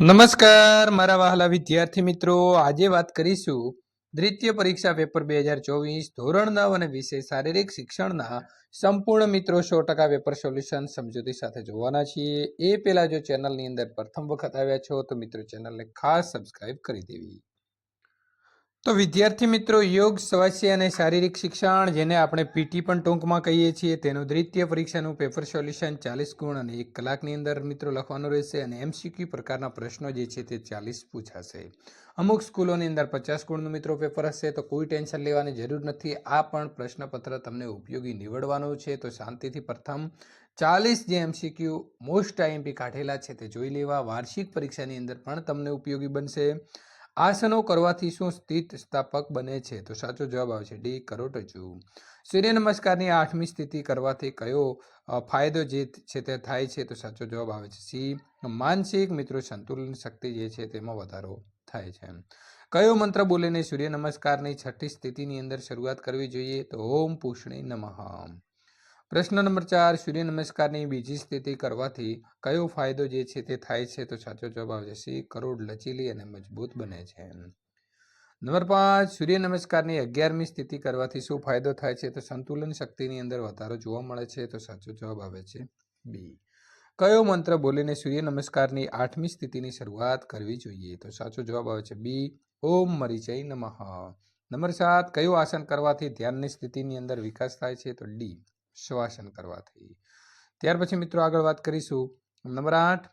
નમસ્કાર, મારા વહાલા વિદ્યાર્થી મિત્રો. આજે વાત કરીશું દ્વિતીય પરીક્ષા પેપર બે હજાર ચોવીસ ધોરણ નવ અને વિષય શારીરિક શિક્ષણના સંપૂર્ણ મિત્રો સો ટકા પેપર સોલ્યુશન સમજૂતી સાથે જોવાના છીએ. એ પહેલા જો ચેનલની અંદર પ્રથમ વખત આવ્યા છો તો મિત્રો ચેનલને ખાસ સબસ્ક્રાઇબ કરી દેવી. તો વિદ્યાર્થી મિત્રો, યોગ, સ્વાસ્થ્ય અને શારીરિક શિક્ષણ, જેને આપણે પીટી પણ ટૂંકમાં કહીએ છીએ, તેનું દ્વિતીય પરીક્ષાનું પેપર સોલ્યુશન ચાલીસ ગુણ અને એક કલાકની અંદર મિત્રો લખવાનું રહેશે અને એમસીક્યુ પ્રકારના પ્રશ્નો જે છે તે ચાલીસ પૂછાશે. અમુક સ્કૂલોની અંદર પચાસ ગુણનું મિત્રો પેપર હશે, તો કોઈ ટેન્શન લેવાની જરૂર નથી. આ પણ પ્રશ્નપત્ર તમને ઉપયોગી નીવડવાનું છે. તો શાંતિથી પ્રથમ ચાલીસ જે એમસીક્યુ મોસ્ટ આઈએમપી કાઢેલા છે તે જોઈ લેવા. વાર્ષિક પરીક્ષાની અંદર પણ તમને ઉપયોગી બનશે. આસનો કરવાથી શું સ્થિત સ્થાપક બને છે? તો સાચો જવાબ આવશે ડી કરોટજુ સૂર્ય નમસ્કારની આઠમી સ્થિતિ કરવાથી કયો ફાયદો જે છે તે થાય છે? તો સાચો જવાબ આવે છે સી, માનસિક મિત્રો સંતુલન શક્તિ જે છે તેમાં વધારો થાય છે. કયો મંત્ર બોલીને સૂર્ય નમસ્કારની છઠ્ઠી સ્થિતિની અંદર શરૂઆત કરવી જોઈએ? તો ઓમ પુષ્ણી નમઃ. પ્રશ્ન નંબર ચાર, સૂર્ય નમસ્કારની બીજી સ્થિતિ કરવાથી કયો ફાયદો જે છે તે થાય છે? તો સાચો જવાબ આવશે, સી, કરોડ લચીલી અને મજબૂત બને છે. નંબર પાંચ, સૂર્ય નમસ્કારની અગિયારમી સ્થિતિ કરવાથી શું ફાયદો થાય છે? તો સંતુલન શક્તિની અંદર વધારો જોવા મળે છે, તો સાચો જવાબ આવે છે બી. કયો મંત્ર બોલીને સૂર્ય નમસ્કારની આઠમી સ્થિતિની શરૂઆત કરવી જોઈએ? તો સાચો જવાબ આવે છે બી, ઓમ મરીચય નમઃ. નંબર સાત, કયું આસન કરવાથી ધ્યાનની સ્થિતિની અંદર વિકાસ થાય છે? તો ડી શ્વાસન કરવાથી ત્યાર પછી મિત્રો આગળ વાત કરીશું. નંબર આઠ,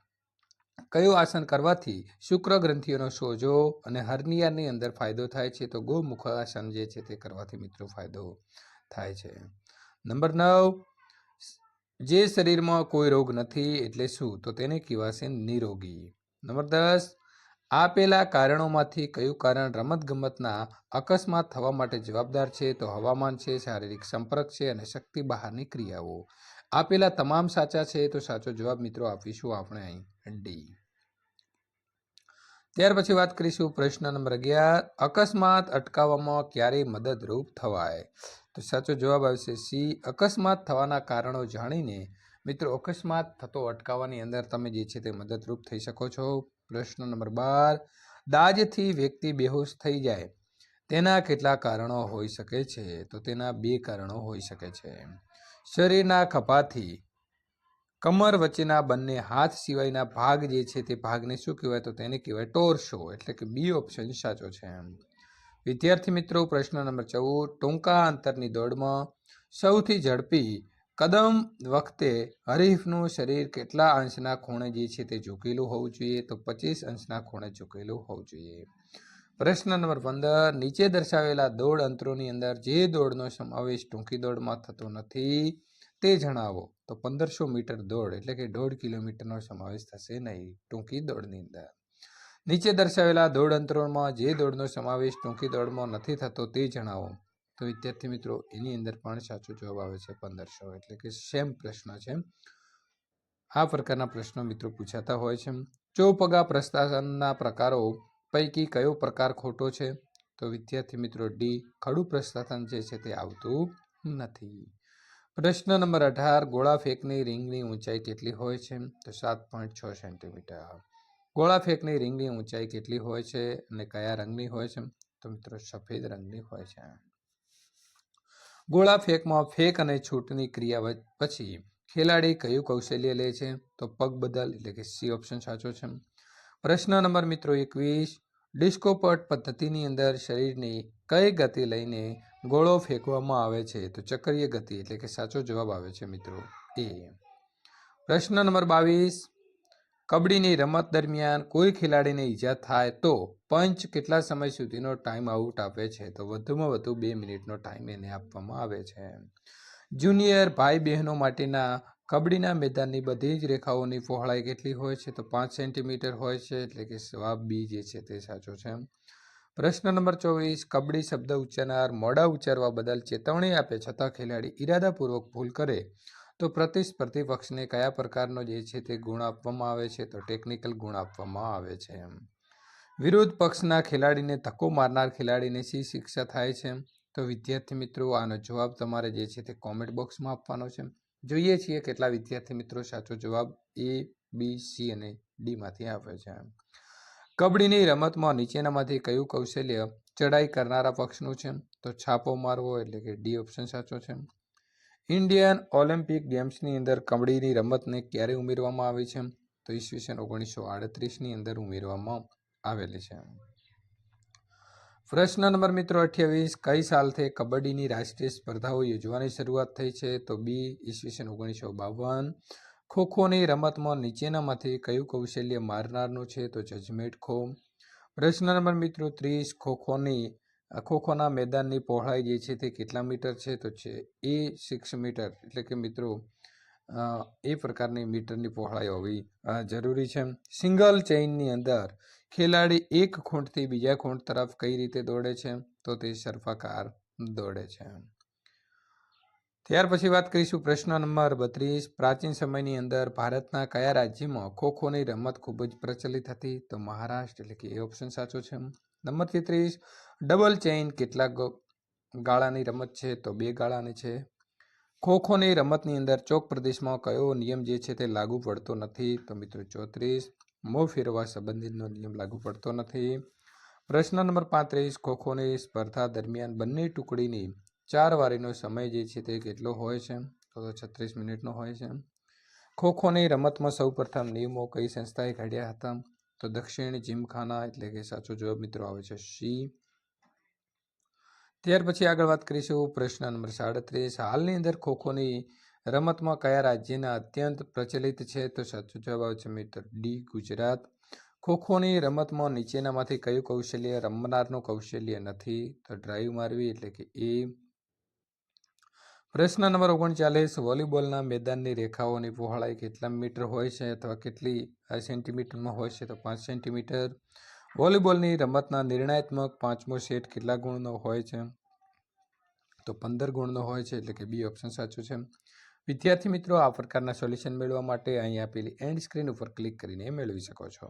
કયું આસન કરવાથી શુક્ર ગ્રંથિઓનો સોજો અને હર્નિયાની અંદર ફાયદો થાય છે? તો ગોમુખ આસન જે છે તે કરવાથી મિત્રો ફાયદો થાય છે. નંબર નવ, જે શરીરમાં કોઈ રોગ નથી એટલે શું? તો તેને કહેવાશે નિરોગી. નંબર દસ આપેલા કારણોમાંથી કયું કારણ રમતગમતના અકસ્માત થવા માટે જવાબદાર છે? તો હવામાન છે, શારીરિક સંપર્ક છે અને શક્તિ બહારની ક્રિયાઓ. આપેલા તમામ સાચા છે? તો સાચો જવાબ મિત્રો આપીશું આપણે અહીં. ડી ત્યાર પછી વાત કરીશું પ્રશ્ન નંબર અગિયાર. અકસ્માત અટકાવવામાં ક્યારે મદદરૂપ થવાય? તો સાચો જવાબ આવશે સી અકસ્માત થવાના કારણો જાણીને મિત્રો, અકસ્માત થતો અટકાવવાની અંદર તમે જે છે તે મદદરૂપ થઈ શકો છો. પ્રશ્ન નંબર બાર, દાજથી વ્યક્તિ બેહોશ થઈ જાય. તેના કેટલા કારણો હોઈ શકે છે? તો તેના બે કારણો હોઈ શકે છે. શરીરના ખપાથી કમર વચ્ચેના બંને હાથ સિવાયના ભાગ જે છે તે ભાગને શું કહેવાય? તો તેને કહેવાય ટોર્સો એટલે કે બી ઓપ્શન સાચો છે. વિદ્યાર્થી મિત્રો, પ્રશ્ન નંબર ચૌદ, ટૂંકા અંતરની દોડમાં સૌથી ઝડપી કદમ વખતે હરીફનું શરીર કેટલા અંશના ખૂણે જે છે તે ઝૂકેલું હોવું જોઈએ? તો પચીસ અંશના ખૂણે ઝૂકેલું હોવું જોઈએ. પ્રશ્ન નંબર પંદર, નીચે દર્શાવેલા દોડ અંતરોની અંદર જે દોડનો સમાવેશ ટૂંકી દોડમાં થતો નથી તે જણાવો. તો પંદરસો મીટર દોડ એટલે કે દોઢ કિલોમીટરનો સમાવેશ થશે નહીં ટૂંકી દોડની અંદર. નીચે દર્શાવેલા દોડ અંતરોમાં જે દોડનો સમાવેશ ટૂંકી દોડમાં નથી થતો તે જણાવો. તો વિદ્યાર્થી મિત્રો, એની અંદર પણ સાચો જવાબ આવે છે પંદરસો એટલે કે સેમ પ્રશ્ન છે. આ પ્રકારના પ્રશ્નો મિત્રો પૂછાતા હોય છે. ચોપગા પ્રસ્તાસનના પ્રકારો પૈકી કયો પ્રકાર ખોટો છે? તો વિદ્યાર્થી મિત્રો, ડી, ખડું પ્રસ્તાસન જે છે તે આવતું નથી. પ્રશ્ન નંબર અઢાર ગોળા ફેંકની રિંગની ઊંચાઈ કેટલી હોય છે? તો સાત પોઈન્ટ છ સેન્ટીમીટર. ગોળા ફેંકની રિંગની ઊંચાઈ કેટલી હોય છે અને કયા રંગની હોય છે? તો મિત્રો, સફેદ રંગની હોય છે. ગોળા ફેંકમાં ફેંક અને છૂટની ક્રિયા પછી ખેલાડી કયું કૌશલ્ય લે છે? તો પગ બદલ એટલે કે સી ઓપ્શન સાચો છે. પ્રશ્ન નંબર મિત્રો એકવીસ. ડિસ્કોપટ પદ્ધતિની અંદર શરીરની કઈ ગતિ લઈને ગોળો ફેંકવામાં આવે છે? તો ચક્રીય ગતિ એટલે કે સાચો જવાબ આવે છે મિત્રો એ. પ્રશ્ન નંબર બાવીસ. કબડ્ડીની રમત દરમિયાન કોઈ ખેલાડીને ઈજા થાય તો પંચ કેટલા સમય સુધીનો ટાઈમ આઉટ આપે છે? તો વધુમાં વધુ બે મિનિટનો ટાઈમ એને આપવામાં આવે છે. જુનિયર ભાઈ બહેનો માટેના કબડ્ડીના મેદાનની બધી જ રેખાઓની પહોળાઈ કેટલી હોય છે? તો પાંચ સેન્ટીમીટર હોય છે, એટલે કે જવાબ બી જે છે તે સાચો છે. પ્રશ્ન નંબર ચોવીસ, કબડ્ડી શબ્દ ઉચ્ચારનાર મોડા ઉચ્ચારવા બદલ ચેતવણી આપે છતાં ખેલાડી ઈરાદાપૂર્વક ભૂલ કરે. તો પ્રતિસ્પર્ધી પક્ષને કયા પ્રકારનો જે છે તે ગુણ આપવામાં આવે છે? તો ટેકનિકલ ગુણ આપવામાં આવે છે વિરોધ પક્ષના ખેલાડીને ધક્કો મારનાર ખેલાડીને શી શિક્ષા થાય છે તો વિદ્યાર્થી મિત્રો, આનો જવાબ તમારે જે છે તે કોમેન્ટ બોક્સમાં આપવાનો છે જોઈએ છીએ કેટલા વિદ્યાર્થી મિત્રો સાચો જવાબ એ બી સી અને ડીમાંથી આવે છે કબડ્ડીની રમતમાં નીચેનામાંથી કયું કૌશલ્ય ચડાઈ કરનારા પક્ષનું છે તો છાપો મારવો એટલે કે ડી ઓપ્શન સાચો છે ઇન્ડિયન ઓલિમ્પિક ગેમ્સની અંદર કબડ્ડીની રમતને ક્યારે ઉમેરવામાં આવી છે? તો ઈસવીસન ઓગણીસો આડત્રીસની અંદર ઉમેરવામાં આવેલી છે. પ્રશ્ન નંબર મિત્રો અઠ્યાવીસ, કઈ સાલથી કબડ્ડીની રાષ્ટ્રીય સ્પર્ધાઓ યોજવાની શરૂઆત થઈ છે? તો બી ઈસવીસન ઓગણીસો બાવન. ખોખોની રમતમાં નીચેનામાંથી કયું કૌશલ્ય મારનારનું છે? તો જજમેટ ખો. પ્રશ્ન નંબર મિત્રો ત્રીસ, ખોખોની ખોખોના મેદાનની પહોળાઈ જે છે તે કેટલા મીટર છે? તો છે એ સિક્સ મીટર. એટલે કે મિત્રો એ પ્રકારની મીટરની પહોળાઈ હોવી જરૂરી છે. સિંગલ ચેઇનની અંદર ખેલાડી એક ખૂંટથી બીજા ખૂંટ તરફ કઈ રીતે દોડે છે? તો તે સર્પાકાર દોડે છે. ત્યાર પછી વાત કરીશું પ્રશ્ન નંબર બત્રીસ. પ્રાચીન સમયની અંદર ભારતના કયા રાજ્યમાં ખોખોની રમત ખૂબ જ પ્રચલિત હતી? તો મહારાષ્ટ્ર. એટલે કે એ ઓપ્શન સાચો છે. નંબર તેત્રીસ, ડબલ ચેઇન કેટલા ગાળાની રમત છે તો બે ગાળાની છે. ખોખોની રમતની અંદર ચોક પ્રદેશમાં કયો નિયમ જે છે તે લાગુ પડતો નથી? તો મિત્રો ચોત્રીસ, મોં ફેરવા સંબંધિતનો નિયમ લાગુ પડતો નથી. પ્રશ્ન નંબર પાંત્રીસ, ખોખોની સ્પર્ધા દરમિયાન બંને ટુકડીની ચાર વારીનો સમય જે છે તે કેટલો હોય છે? તો છત્રીસ મિનિટનો હોય છે. ખોખોની રમતમાં સૌપ્રથમ નિયમો કઈ સંસ્થાએ ઘડ્યા હતા? તો દક્ષિણ જીમખાના એટલે કે સાચો જવાબ મિત્રો આવે છે સી. ત્યાર પછી આગળ વાત કરીશું પ્રશ્ન નંબર સાડત્રીસ. હાલની અંદર ખોખોની રમતમાં કયા રાજ્યના અત્યંત પ્રચલિત છે? તો સાચો જવાબ આવે છે મિત્ર ડી, ગુજરાત. ખોખોની રમતમાં નીચેનામાંથી કયું કૌશલ્ય રમનારનું કૌશલ્ય નથી? તો ડ્રાઈવ મારવી એટલે કે એ પ્રશ્ન નંબર ઓગણચાલીસ, વોલીબોલના મેદાનની રેખાઓની પહોળાઈ કેટલા મીટર હોય છે અથવા કેટલી સેન્ટીમીટરમાં હોય છે તો પાંચ સેન્ટીમીટર. વોલીબોલની રમતના નિર્ણયાત્મક પાંચમો સેટ કેટલા ગુણનો હોય છે તો પંદર ગુણનો હોય છે એટલે કે બી ઓપ્શન સાચું છે. વિદ્યાર્થી મિત્રો, આ પ્રકારના સોલ્યુશન મેળવવા માટે અહીં આપેલી એન્ડ સ્ક્રીન ઉપર ક્લિક કરીને મેળવી શકો છો.